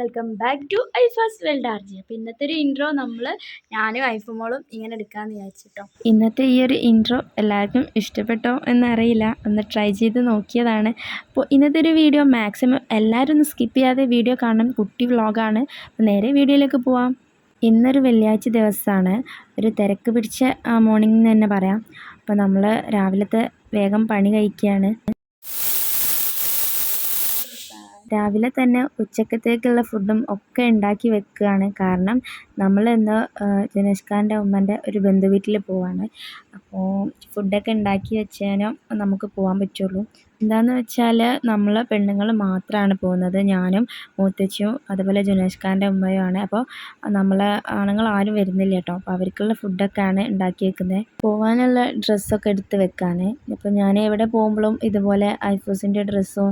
Welcome back to IFAS world RJ അപ്പോൾ ഇന്നത്തെ ഒരു ഇൻട്രോ നമ്മൾ ഞാനും ഐഫമോളും ഇങ്ങനെ എടുക്കാമെന്ന് വിചാരിച്ചിട്ടോ. ഇന്നത്തെ ഈ ഒരു ഇൻട്രോ എല്ലാവർക്കും ഇഷ്ടപ്പെട്ടോ എന്നറിയില്ല. ഒന്ന് ട്രൈ ചെയ്ത് നോക്കിയതാണ്. അപ്പോൾ ഇന്നത്തെ ഒരു വീഡിയോ മാക്സിമം എല്ലാവരും ഒന്ന് സ്കിപ്പ് ചെയ്യാതെ വീഡിയോ കാണണം. കുട്ടി വ്ളോഗാണ് അപ്പോൾ നേരെ വീഡിയോയിലേക്ക് പോവാം. ഇന്നൊരു വെള്ളിയാഴ്ച ദിവസമാണ് ഒരു തിരക്ക് പിടിച്ച മോർണിംഗ് എന്ന് തന്നെ പറയാം. അപ്പോൾ നമ്മൾ രാവിലത്തെ വേഗം പണി കഴിക്കുകയാണ് രാവിലെ തന്നെ ഉച്ചക്കത്തേക്കുള്ള ഫുഡും ഒക്കെ ഉണ്ടാക്കി വെക്കുകയാണ്. കാരണം നമ്മൾ ഇന്ന് ജനേഷ് ഖാന്റെ ഉമ്മന്റെ ഒരു ബന്ധു വീട്ടിൽ പോവാണ്. അപ്പോൾ ഫുഡൊക്കെ ഉണ്ടാക്കി വെച്ചേനും നമുക്ക് പോകാൻ പറ്റുള്ളൂ. എന്താണെന്ന് വെച്ചാൽ നമ്മൾ പെണ്ണുങ്ങൾ മാത്രമാണ് പോകുന്നത്. ഞാനും മൂത്തച്ചും അതുപോലെ ജുനേഷ്ഖാന്റെ ഉമ്മയുമാണ് അപ്പോൾ നമ്മൾ ആണുങ്ങൾ ആരും വരുന്നില്ല കേട്ടോ. അപ്പോൾ അവർക്കുള്ള ഫുഡൊക്കെയാണ് ഉണ്ടാക്കി വെക്കുന്നത് പോകാനുള്ള ഡ്രസ്സൊക്കെ എടുത്ത് വെക്കാണ് ഇപ്പോൾ ഞാൻ എവിടെ പോകുമ്പോഴും ഇതുപോലെ ഐഫോസിന്റെ ഡ്രസ്സും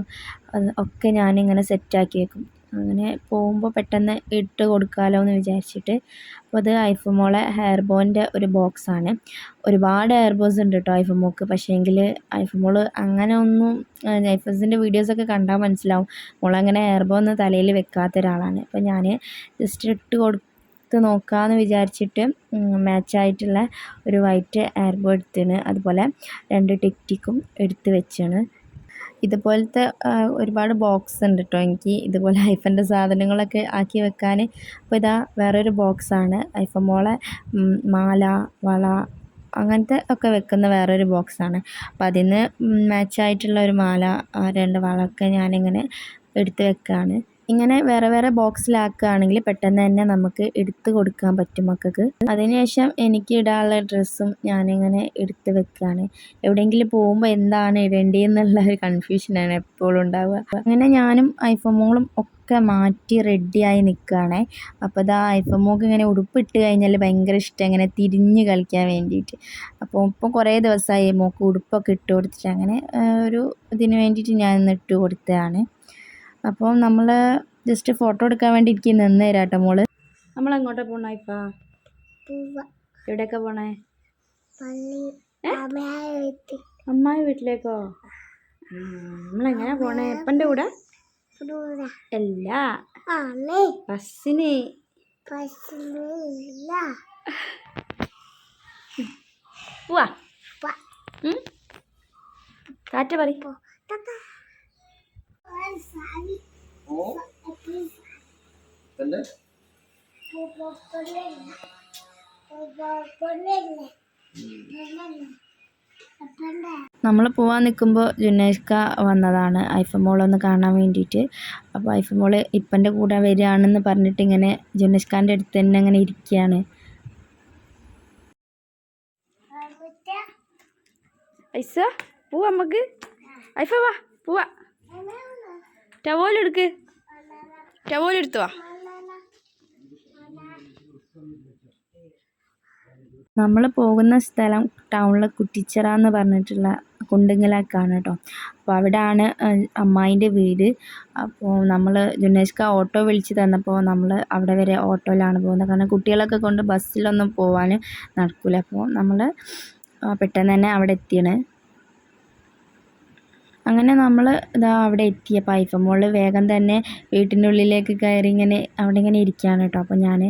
ഒക്കെ ഞാനിങ്ങനെ സെറ്റാക്കി വെക്കും അങ്ങനെ പോകുമ്പോൾ പെട്ടെന്ന് ഇട്ട് കൊടുക്കാമല്ലോ എന്ന് വിചാരിച്ചിട്ട്. അപ്പോൾ അത് ഐഫമോളെ ഹെയർ ബോന്റെ ഒരു ബോക്സാണ് ഒരുപാട് ഹെയർ ബോസ് ഉണ്ട് കേട്ടോ ഐഫമോക്ക്. പക്ഷേ എങ്കിൽ ഐഫമോൾ അങ്ങനെ ഒന്നും ഐഫോസിന്റെ വീഡിയോസൊക്കെ കണ്ടാൽ മനസ്സിലാവും. മോളങ്ങനെ ഹെയർ ബോ ഒന്ന് തലയിൽ വെക്കാത്ത ഒരാളാണ്. അപ്പോൾ ഞാൻ ജസ്റ്റ് ഇട്ട് കൊടുത്ത് നോക്കാമെന്ന് വിചാരിച്ചിട്ട് മാച്ചായിട്ടുള്ള ഒരു വൈറ്റ് ഹെയർ ബോ എടുത്തിന് അതുപോലെ രണ്ട് ടിക് ടിക്കും എടുത്ത് വെച്ചാണ്. ഇതുപോലത്തെ ഒരുപാട് ബോക്സ് ഉണ്ട് കേട്ടോ എനിക്ക്. ഇതുപോലെ ഐഫന്റെ സാധനങ്ങളൊക്കെ ആക്കി വെക്കാൻ. അപ്പോൾ ഇതാ വേറൊരു ബോക്സാണ്. ഐഫ മോളെ മാല വള അങ്ങനത്തെ ഒക്കെ വെക്കുന്ന വേറൊരു ബോക്സാണ്. അപ്പം അതിന് മാച്ചായിട്ടുള്ള ഒരു മാല രണ്ട് വളമൊക്കെ ഞാനിങ്ങനെ എടുത്ത് വെക്കുകയാണ് ഇങ്ങനെ വേറെ വേറെ ബോക്സിലാക്കുകയാണെങ്കിൽ പെട്ടെന്ന് തന്നെ നമുക്ക് എടുത്ത് കൊടുക്കാൻ പറ്റും മക്കൾക്ക്. അതിനുശേഷം എനിക്ക് ഇടാനുള്ള ഡ്രസ്സും ഞാനിങ്ങനെ എടുത്ത് വെക്കുകയാണ്. എവിടെയെങ്കിലും പോകുമ്പോൾ എന്താണ് ഇടേണ്ടതെന്നുള്ള ഒരു കൺഫ്യൂഷനാണ് എപ്പോഴും ഉണ്ടാവുക. അങ്ങനെ ഞാനും ഐഫോമോളും ഒക്കെ മാറ്റി റെഡിയായി നിൽക്കുകയാണേ. അപ്പോൾ ഇതാ ഐഫോമോക്ക് ഇങ്ങനെ ഉടുപ്പിട്ട് കഴിഞ്ഞാൽ ഭയങ്കര ഇഷ്ടം. ഇങ്ങനെ തിരിഞ്ഞ് കളിക്കാൻ വേണ്ടിയിട്ട്. അപ്പോൾ ഇപ്പം കുറേ ദിവസമായി മോക്ക് ഉടുപ്പൊക്കെ ഇട്ട് കൊടുത്തിട്ട് അങ്ങനെ ഒരു ഇതിന് വേണ്ടിയിട്ട് ഞാൻ ഇട്ട് കൊടുത്തതാണ്. അപ്പോൾ നമ്മൾ ജസ്റ്റ് ഫോട്ടോ എടുക്കാൻ വേണ്ടി എനിക്ക് നിന്ന് തരാട്ടോ മോൾ. നമ്മൾ എങ്ങോട്ടാ പോണ ഇപ്പ? എവിടെയൊക്കെ പോണേ? അമ്മായി വീട്ടിലേക്കോ? നമ്മളെങ്ങനെ പോണേ? എപ്പന്റെ കൂടെ? അല്ല. ബസ്സിന്. പോവാ കാറ്റ പറ നമ്മൾ പോവാൻ നിൽക്കുമ്പോൾ ജുനേഷ്ക വന്നതാണ്. ഐഫോൺ മോളൊന്ന് കാണാൻ വേണ്ടിയിട്ട്. അപ്പോൾ ഐഫ മോൾ ഇപ്പന്റെ കൂടെ വരികയാണെന്ന് പറഞ്ഞിട്ട് ഇങ്ങനെ ജുനേഷ്കാന്റെ അടുത്ത് തന്നെ അങ്ങനെ ഇരിക്കുകയാണ്. ഐസ പോവാ നമുക്ക്. ഐഫ വാ പോവാ. ടവോലെടുക്ക് ടവോലെടുത്തു വാ. നമ്മൾ പോകുന്ന സ്ഥലം ടൗണിലെ കുറ്റിച്ചിറ എന്ന് പറഞ്ഞിട്ടുള്ള കുണ്ടുങ്ങലാക്കാണ് കേട്ടോ. അപ്പോൾ അവിടെയാണ് അമ്മായിന്റെ വീട്. അപ്പോൾ നമ്മൾ ജുനേഷ്ക ഓട്ടോ വിളിച്ച് തന്നപ്പോൾ നമ്മൾ അവിടെ വരെ ഓട്ടോയിലാണ് പോകുന്നത്. കാരണം കുട്ടികളൊക്കെ കൊണ്ട് ബസ്സിലൊന്നും പോകാൻ നടക്കില്ല അപ്പോൾ നമ്മൾ പെട്ടെന്ന് തന്നെ അവിടെ എത്തിയാണ്. അങ്ങനെ നമ്മൾ ഇതാ അവിടെ എത്തിയപ്പോൾ ഐഫോൺ മോൾ വേഗം തന്നെ വീട്ടിനുള്ളിലേക്ക് കയറി ഇങ്ങനെ അവിടെ ഇങ്ങനെ ഇരിക്കുകയാണ് കേട്ടോ. അപ്പോൾ ഞാൻ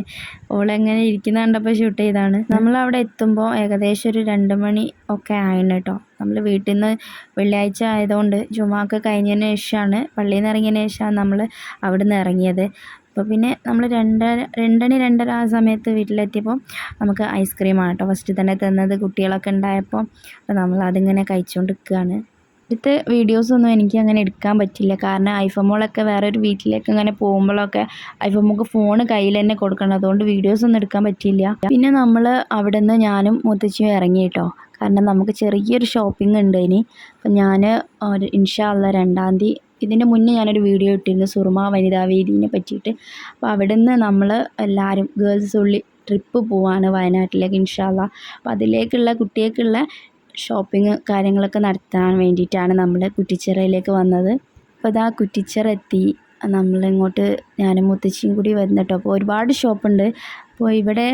ഓളെങ്ങനെ ഇരിക്കുന്ന കണ്ടപ്പോൾ ഷൂട്ട് ചെയ്താണ്. നമ്മൾ അവിടെ എത്തുമ്പോൾ ഏകദേശം ഒരു രണ്ട് മണി ഒക്കെ ആയിരുന്നു കേട്ടോ. നമ്മൾ വീട്ടിൽ നിന്ന് വെള്ളിയാഴ്ച ആയതുകൊണ്ട് ജുമാക്ക് കഴിഞ്ഞതിന് ശേഷമാണ് പള്ളിയിൽ നിന്ന് ഇറങ്ങിയതിന് ശേഷമാണ് നമ്മൾ അവിടെ നിന്ന് ഇറങ്ങിയത്. അപ്പോൾ പിന്നെ നമ്മൾ രണ്ടര രണ്ടണി രണ്ടര ആ സമയത്ത് വീട്ടിലെത്തിയപ്പോൾ നമുക്ക് ഐസ്ക്രീമാണ് കേട്ടോ. ഫസ്റ്റ് തന്നെ തന്നത് കുട്ടികളൊക്കെ ഉണ്ടായപ്പോൾ അപ്പോൾ നമ്മൾ അതിങ്ങനെ കഴിച്ചുകൊണ്ടിരിക്കുകയാണ് ഇവിടുത്തെ വീഡിയോസൊന്നും എനിക്ക് അങ്ങനെ എടുക്കാൻ പറ്റില്ല. കാരണം ഐഫമോളൊക്കെ വേറെ ഒരു വീട്ടിലേക്ക് അങ്ങനെ പോകുമ്പോഴൊക്കെ ഐഫമോക്ക് ഫോൺ കയ്യിൽ തന്നെ കൊടുക്കണം. അതുകൊണ്ട് വീഡിയോസൊന്നും എടുക്കാൻ പറ്റില്ല. പിന്നെ നമ്മൾ അവിടെ നിന്ന് ഞാനും മുത്തച്ഛിയും ഇറങ്ങി കേട്ടോ. കാരണം നമുക്ക് ചെറിയൊരു ഷോപ്പിംഗ് ഉണ്ട് ഇനി. അപ്പം ഞാൻ ഒരു ഇൻഷാല്ല രണ്ടാം തീയതി ഇതിന്റെ മുന്നേ ഞാനൊരു വീഡിയോ ഇട്ടിരുന്നു. സുറുമ വനിതാ വേദിനെ പറ്റിയിട്ട്. അപ്പോൾ അവിടെ നിന്ന് നമ്മൾ എല്ലാവരും ഗേൾസ് ഉള്ളി ട്രിപ്പ് പോവാണ് വയനാട്ടിലേക്ക് ഇൻഷാല്ല അപ്പോൾ അതിലേക്കുള്ള കുട്ടികൾക്കുള്ള ഷോപ്പിംഗ് കാര്യങ്ങളൊക്കെ നടത്താൻ വേണ്ടിയിട്ടാണ് നമ്മൾ കുറ്റിച്ചിറയിലേക്ക് വന്നത്. അപ്പോൾ ഇതാ കുറ്റിച്ചിറ എത്തി. നമ്മളിങ്ങോട്ട് ഞാനും മുത്തശ്ശിയും കൂടി കേട്ടോ അപ്പോൾ ഒരുപാട് ഷോപ്പുണ്ട്. അപ്പോൾ ഇവിടെ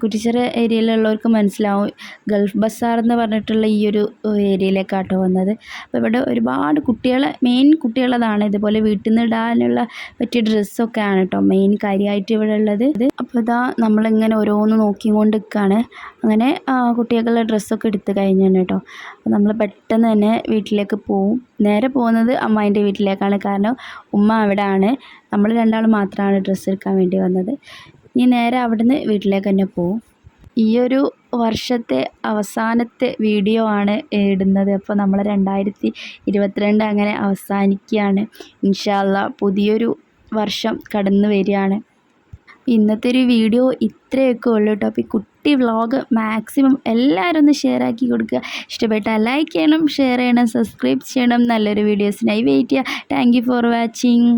കുറ്റിച്ചിറ ഏരിയയിലുള്ളവർക്ക് മനസ്സിലാവും. ഗൾഫ് ബസാർ എന്ന് പറഞ്ഞിട്ടുള്ള ഈ ഒരു ഏരിയയിലേക്കാട്ടോ വന്നത്. അപ്പോൾ ഇവിടെ ഒരുപാട് കുട്ടികളെ മെയിൻ കുട്ടികളതാണ്. ഇതുപോലെ വീട്ടിൽ നിന്ന് ഇടാനുള്ള പറ്റിയ ഡ്രസ്സൊക്കെ ആണ് കേട്ടോ മെയിൻ കാര്യമായിട്ട് ഇവിടെ ഉള്ളത്. അപ്പോൾ ഇതാ നമ്മളിങ്ങനെ ഓരോന്ന് നോക്കിക്കൊണ്ട് നിൽക്കുകയാണ് അങ്ങനെ കുട്ടികൾക്കുള്ള ഡ്രസ്സൊക്കെ എടുത്ത് കഴിഞ്ഞാണ് കേട്ടോ അപ്പോൾ നമ്മൾ പെട്ടെന്ന് തന്നെ വീട്ടിലേക്ക് പോവും. നേരെ പോകുന്നത് അമ്മായിന്റെ വീട്ടിലേക്കാണ്. കാരണം ഉമ്മ അവിടെയാണ് നമ്മൾ രണ്ടാൾ മാത്രമാണ് ഡ്രസ്സ് എടുക്കാൻ വേണ്ടി വന്നത്. ഇനി നേരെ അവിടുന്ന് വീട്ടിലേക്ക് തന്നെ പോവും. ഈ ഒരു വർഷത്തെ അവസാനത്തെ വീഡിയോ ആണ് ഇടുന്നത്. അപ്പോൾ നമ്മൾ രണ്ടായിരത്തി ഇരുപത്തിരണ്ട് അങ്ങനെ അവസാനിക്കുകയാണ്. ഇൻഷാല്ല പുതിയൊരു വർഷം കടന്നു വരികയാണ്. ഇന്നത്തെ ഒരു വീഡിയോ ഇത്രയൊക്കെ ഉള്ളൂ കേട്ടോ. അപ്പോൾ ഈ കുട്ടി വ്ളോഗ് മാക്സിമം എല്ലാവരും ഒന്ന് ഷെയർ ആക്കി കൊടുക്കുക. ഇഷ്ടപ്പെട്ടാൽ ലൈക്ക് ചെയ്യണം ഷെയർ ചെയ്യണം സബ്സ്ക്രൈബ് ചെയ്യണം. നല്ലൊരു വീഡിയോസിനായി വെയിറ്റ് ചെയ്യുക. Thank for watching